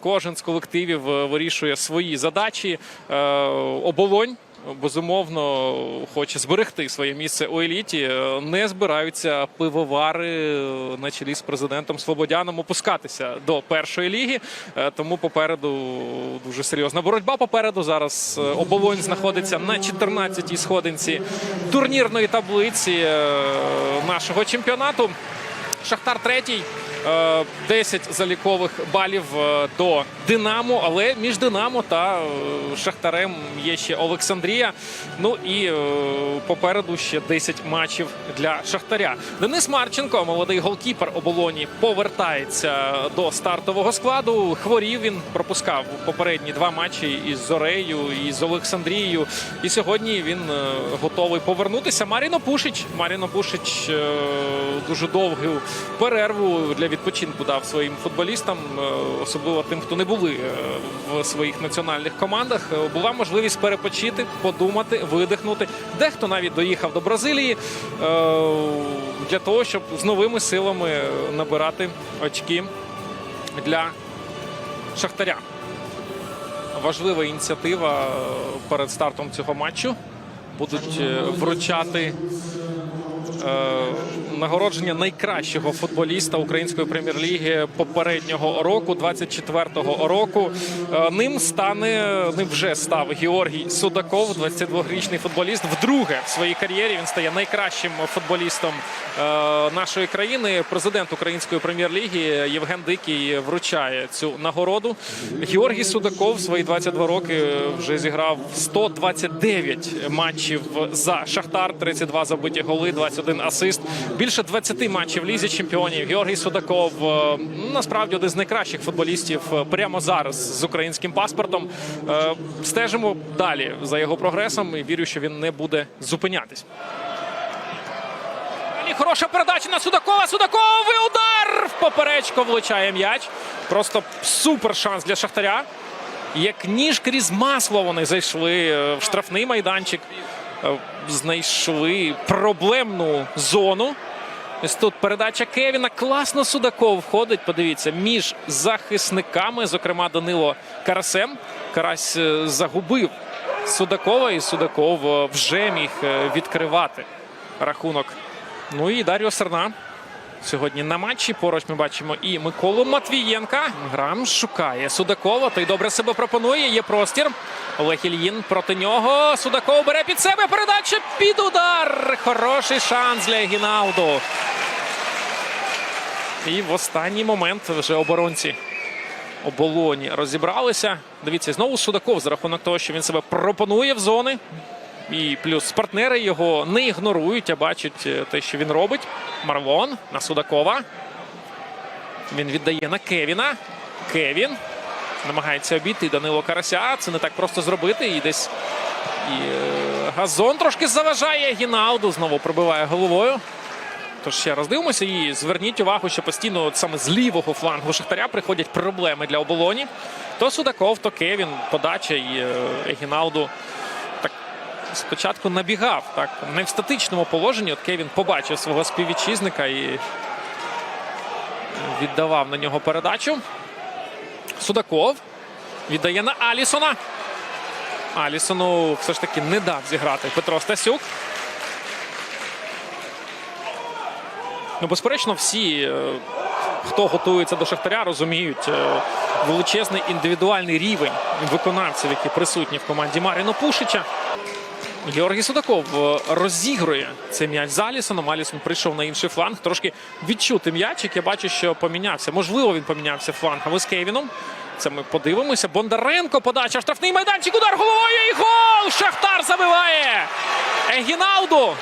кожен з колективів е, вирішує свої задачі. Е, Оболонь. Безумовно, хоче зберегти своє місце у еліті. Е, Не збираються пивовари на чолі з президентом Слободяном опускатися до першої ліги. Тому попереду дуже серйозна боротьба. Попереду зараз оболонь знаходиться на 14-й сходинці турнірної таблиці нашого чемпіонату. Шахтар третій. Е, 10 залікових балів е, до Динамо, але між Динамо та е, Шахтарем є ще Олександрія. Ну і е, попереду ще 10 матчів для Шахтаря. Денис Марченко, молодий голкіпер оболоні, повертається до стартового складу. Хворів він пропускав попередні два матчі із Зорею і з Олександрією. І сьогодні він е, готовий повернутися. Маріно Пушич. Маріно Пушич е, дуже довгу перерву для відпочинку дав своїм футболістам, е, особливо тим, хто не були е, в своїх національних командах. Е, Була можливість перепочити, подумати, видихнути. Дехто навіть доїхав до Бразилії для того, щоб з новими силами набирати очки для Шахтаря. Важлива ініціатива перед стартом цього матчу. Будуть вручати нагородження найкращого футболіста української прем'єр-ліги попереднього року, 24-го року. Е, Ним стане ним вже став Георгій Судаков, 22-річний футболіст. Вдруге в своїй кар'єрі він стає найкращим футболістом е, нашої країни. Президент української прем'єр-ліги Євген Дикий вручає цю нагороду. Георгій Судаков свої 22 роки вже зіграв 129 матчів за Шахтар, 32 забиті голи, 21 асист. Більше 20 матчів в лізі чемпіонів. Георгій Судаков е, насправді один з найкращих футболістів е, прямо зараз з українським паспортом. Е, Стежимо далі за його прогресом і вірю, що він не буде зупинятись. Хороша передача на Судакова. Судаковий удар в поперечко влучає м'яч. Просто супер шанс для Шахтаря. Як ніж крізь масло вони зайшли в штрафний майданчик, знайшли проблемну зону. Ось тут передача Кевіна. Класно Судаков входить. Подивіться, між захисниками, зокрема Данило Карасем. Карась е, загубив Судакова, і Судаков е, вже міг е, відкривати рахунок. Ну і Дар'о Серна. Сьогодні на матчі поруч ми бачимо і Миколу Матвієнка. Грам шукає Судакова. Той добре себе пропонує. Є простір. Олег Ільїн проти нього. Судаков бере під себе. Передача під удар. Хороший шанс для Гінауду. І в останній момент вже оборонці оболоні розібралися. Дивіться, знову Судаков за рахунок того, що він себе пропонує в зони. І плюс партнери його не ігнорують, а бачать е, те, що він робить. Марлон на Судакова. Він віддає на Кевіна. Кевін намагається обійти Данило Карася. Це не так просто зробити. І десь і, е, газон трошки заважає. Гінауду знову пробиває головою. Тож ще раз дивимося і зверніть увагу, що постійно от саме з лівого флангу Шахтаря приходять проблеми для оболоні. То Судаков, то Кевін, подача і е, Гінауду так спочатку набігав. Так, не в статичному положенні. От Кевін побачив свого співвітчизника і віддавав на нього передачу. Судаков віддає на Алісона. Алісону все ж таки не дав зіграти Петро Стасюк. Ну, безперечно, всі, е, хто готується до Шахтаря, розуміють е, величезний індивідуальний рівень виконавців, які присутні в команді Маріно Пушича. Георгій Судаков е, розігрує цей м'яч з Алісоном. Алісон прийшов на інший фланг. Трошки відчути м'ячик. Я бачу, що помінявся. Можливо, він помінявся флангами з Кевіном. Це ми подивимося. Бондаренко подача. Штрафний майданчик. Удар головою і гол! Шахтар забиває! Егінауду!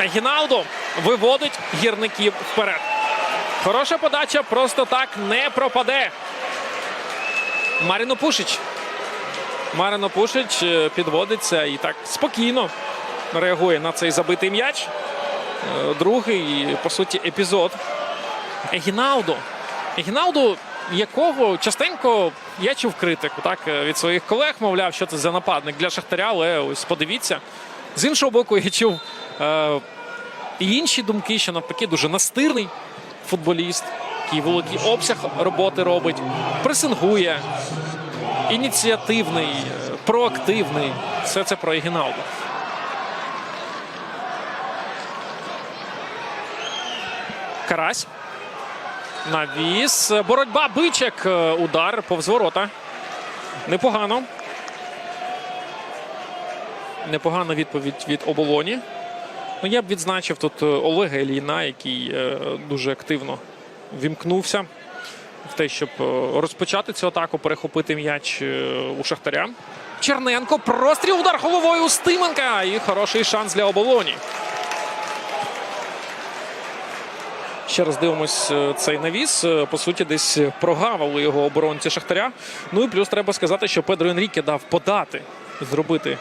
Егінауду виводить гірників вперед. Хороша подача просто так не пропаде. Маріно Пушич. Марино Пушич е, підводиться і так спокійно реагує на цей забитий м'яч. Е, Другий, по суті, епізод. Егінауду. Егінауду, якого частенько я чув критику так, е, від своїх колег, мовляв, що це за нападник для Шахтаря, але ось подивіться. З іншого боку, я чув і інші думки, що навпаки дуже настирний футболіст, такий великий обсяг роботи робить, пресингує, ініціативний, проактивний. Все це про Ігіналду. Карась. Навіс. Боротьба бичек. Удар повз ворота. Непогано. Непогана відповідь від оболоні. Ну, я б відзначив тут е, Олега Іліна, який е, дуже активно вімкнувся в те, щоб е, розпочати цю атаку, перехопити м'яч у Шахтаря. Черненко. Простріл удар головою у Стименка. І хороший шанс для оболоні. Ще раз дивимось цей навіс. По суті, десь прогавили його оборонці Шахтаря. Ну і плюс треба сказати, що Педро Енріке дав подати, зробити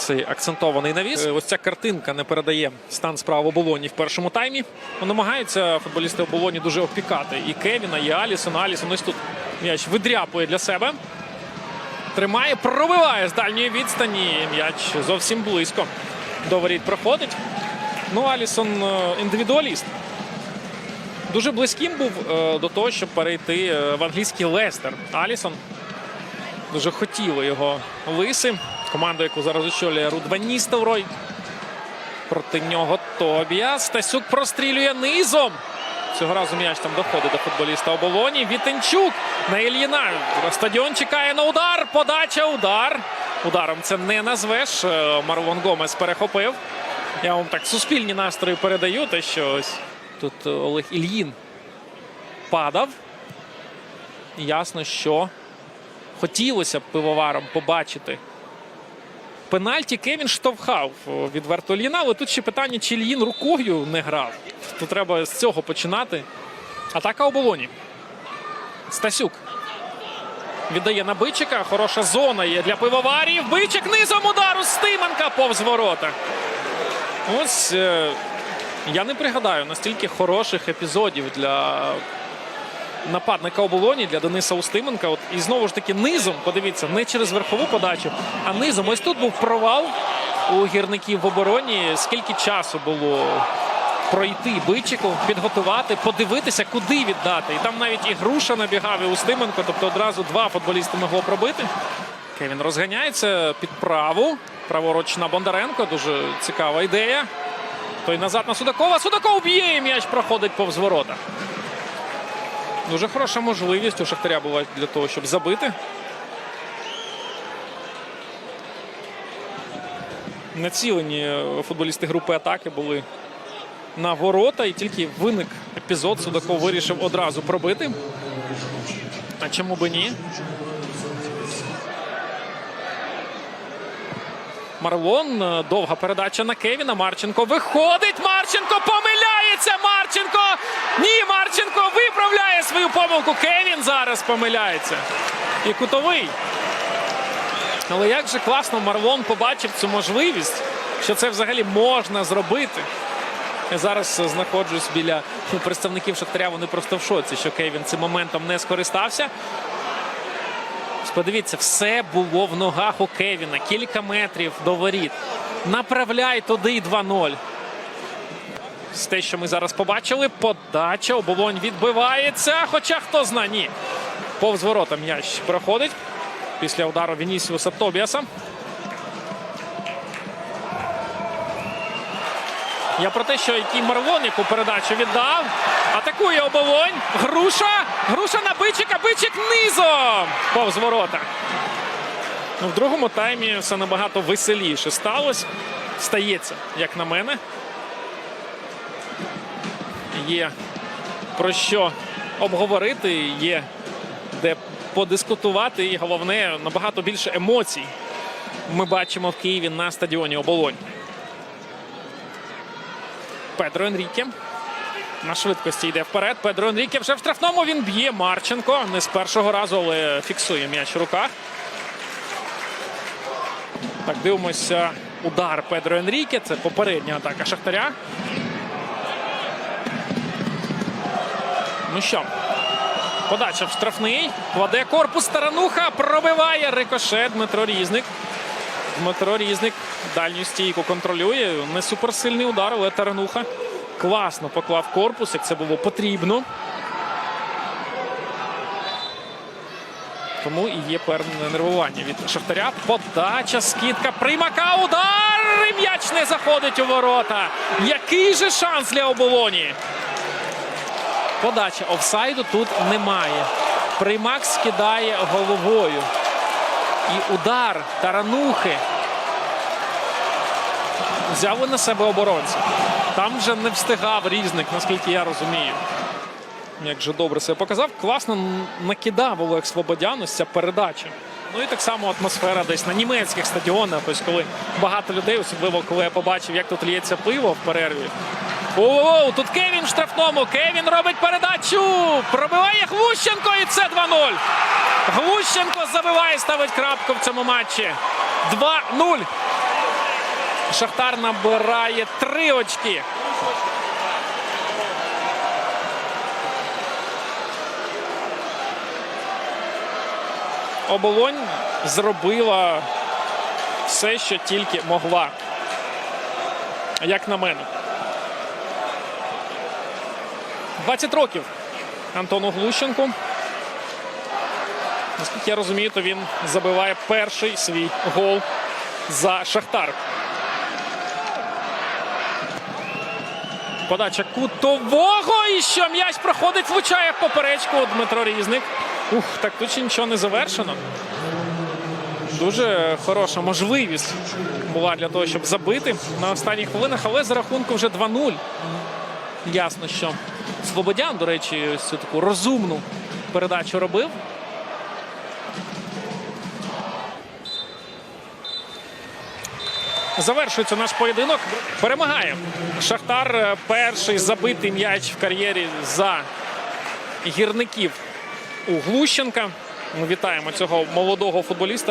цей акцентований навіс. Е, Ось ця картинка не передає стан справ оболоні в першому таймі. Ну, намагаються футболісти оболоні дуже опікати і Кевіна, і Алісона. Алісон ось тут м'яч видряпує для себе. Тримає, пробиває з дальньої відстані. М'яч зовсім близько. До воріт проходить. Ну, Алісон е, індивідуаліст. Дуже близьким був е, до того, щоб перейти в англійський Лестер. Алісон дуже хотіли його лиси. Команду, яку зараз очолює Руд Ван Проти нього Тобіас. Стасюк прострілює низом. Цього разу м'яч там доходить до футболіста оболоні. Вітенчук на Ільїна. Стадіон чекає на удар. Подача, удар. Ударом це не назвеш. Е, Марвон Гомес перехопив. Я вам так суспільні настрої передаю. Те, що ось тут Олег Ільїн падав. Ясно, що хотілося б пивоварам побачити. Пенальті Кевін штовхав о, відверто Ільїна, але тут ще питання, чи Ільїн рукою не грав. Тут треба з цього починати. Атака оболоні. Стасюк. Віддає на Бичика. Хороша зона є для пивоварів. Бичик низом удару Стименка повз ворота. Ось е, я не пригадаю настільки хороших епізодів для нападника оболоні для Дениса Устименка. От і знову ж таки низом, подивіться, не через верхову подачу, а низом. Ось тут був провал у гірників в обороні. Скільки часу було пройти бичику, підготувати, подивитися, куди віддати. І там навіть і груша набігав і Устименко, тобто одразу два футболісти могло пробити. Кевін розганяється під праву. Праворуч Бондаренко. Дуже цікава ідея. Той назад на Судакова. Судаков б'є і м'яч проходить повз ворота. Дуже хороша можливість у Шахтаря була для того, щоб забити. Націлені футболісти групи атаки були на ворота, і тільки виник епізод. Судаков вирішив одразу пробити. А чому би ні? Марлон. Довга передача на Кевіна. Марченко виходить. Марченко помиляється. Марченко. Ні, Марченко виправляє свою помилку. Кевін зараз помиляється. І кутовий. Але як же класно Марлон побачив цю можливість, що це взагалі можна зробити. Я зараз знаходжусь біля представників Шахтаря. Вони просто в шоці, що Кевін цим моментом не скористався. Подивіться, все було в ногах у Кевіна. Кілька метрів до воріт. Направляй туди 2-0. З те, що ми зараз побачили, подача. Оболонь відбивається. Хоча хто зна, ні. Повз ворота м'яч проходить після удару Вінісіуса Тобіаса. Я про те, що який Марлон, яку передачу віддав. Атакує оболонь. Груша. Груша на бичика. Бичик низом. Повз ворота. Ну, в другому таймі все набагато веселіше сталося. Стається, як на мене. Є про що обговорити, є де подискутувати. І головне, набагато більше емоцій ми бачимо в Києві на стадіоні Оболонь. Педро Енріке. На швидкості йде вперед. Педро Енріке вже в штрафному він б'є Марченко. Не з першого разу, але фіксує м'яч в руках. Так, дивимося. Удар Педро Енріке. Це попередня атака Шахтаря. Ну що, подача в штрафний. Кладе корпус Тарануха. Пробиває рикоше Дмитро Різник. Дмитро Різник дальню стійку контролює. Не суперсильний удар, але Тарануха класно поклав корпус, як це було потрібно. Тому і є певне нервування від Шахтаря. Подача, скидка, приймака, удар! І м'яч не заходить у ворота. Який же шанс для оболоні? Подача офсайду тут немає. Приймак скидає головою. І удар таранухи. Взяли на себе оборонця. Там вже не встигав різник, наскільки я розумію. Як же добре себе показав. Класно накидав Олег Свободян ось ця передача. Ну і так само атмосфера десь на німецьких стадіонах. Ось коли багато людей, особливо коли я побачив, як тут лється пиво в перерві. Оу, тут Кевін в штрафному. Кевін робить передачу. Пробиває Глущенко і це 2-0. Глущенко забиває, ставить крапку в цьому матчі. 2-0. Шахтар набирає три очки. Оболонь зробила все, що тільки могла. Як на мене. 20 років Антону Глущенку. Наскільки я розумію, то він забиває перший свій гол за Шахтар. Подача кутового. І що м'яч проходить, влучає поперечку Дмитро Різник. Ух, так тут ще нічого не завершено. Дуже хороша можливість була для того, щоб забити на останніх хвилинах, але за рахунку вже 2-0. Ясно, що Слободян, до речі, ось цю таку розумну передачу робив. Завершується наш поєдинок. Перемагає Шахтар. е, Перший забитий м'яч в кар'єрі за гірників у Глущенка. Ми вітаємо цього молодого футболіста.